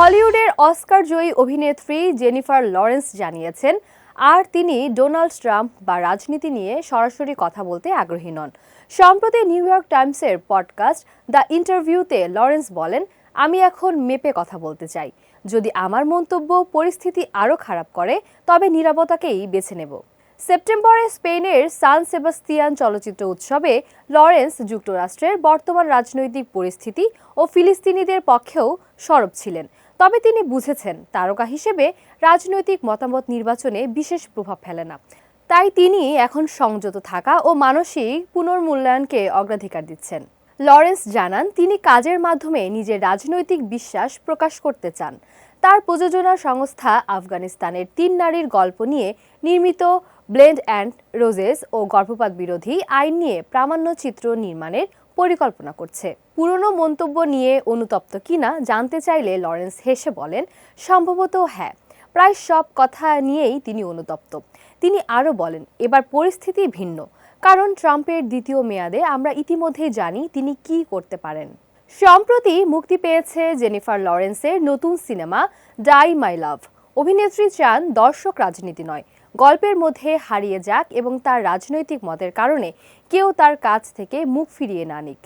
হলিউডের অস্কার জয়ী অভিনেত্রী Jennifer Lawrence জানিয়েছেন, আর তিনি ডোনাল্ড ট্রাম্প বা রাজনীতি নিয়ে সরাসরি কথা বলতে আগ্রহী নন। সম্প্রতি নিউ ইয়র্ক টাইমসের পডকাস্ট দ্য ইন্টারভিউতে লরেন্স বলেন, আমি এখন মেপে কথা বলতে চাই। যদি আমার মন্তব্য পরিস্থিতি আরও খারাপ করে, তবে নিরাপত্তাকেই বেছে নেব। সেপ্টেম্বরে স্পেনের সান সেবাস্তিয়ান চলচ্চিত্র উৎসবে লরেন্স যুক্তরাষ্ট্রের বর্তমান রাজনৈতিক পরিস্থিতি ও ফিলিস্তিনিদের পক্ষেও সরব ছিলেন। তবে তিনি বুঝেছেন তারকা হিসেবে রাজনৈতিক মতামত নির্বাচনে বিশেষ প্রভাব ফেলে না। তাই তিনি এখন সংযত থাকা ও মানসিক পুনর্মূল্যায়নকে অগ্রাধিকার দিচ্ছেন। লরেন্স জানান, তিনি কাজের মাধ্যমে নিজের রাজনৈতিক বিশ্বাস প্রকাশ করতে চান। তার প্রযোজনা সংস্থা আফগানিস্তানের তিন নারীর গল্প নিয়ে নির্মিত ব্লেন্ড অ্যান্ড রোজেস ও গর্ভপাত বিরোধী আইন নিয়ে প্রামাণ্য চিত্র নির্মাণের পরিকল্পনা করছে। পুরনো মন্তব্য নিয়ে অনুতপ্ত কিনা জানতে চাইলে লরেন্স হেসে বলেন, সম্ভবত হ্যাঁ। প্রায় সব কথা নিয়েই তিনি অনুতপ্ত। তিনি আরও বলেন, এবার পরিস্থিতি ভিন্ন। কারণ ট্রাম্পের দ্বিতীয় মেয়াদে আমরা ইতিমধ্যেই জানি তিনি কি করতে পারেন। সম্প্রতি মুক্তি পেয়েছে জেনিফার লরেন্সের নতুন সিনেমা, ডাই মাই লাভ। অভিনেত্রী চান দর্শক রাজনীতি নয়। গল্পের মধ্যে হারিয়ে যাক এবং তার রাজনৈতিক মতের কারণে কেউ তার কাছ থেকে মুখ ফিরিয়ে না নিক।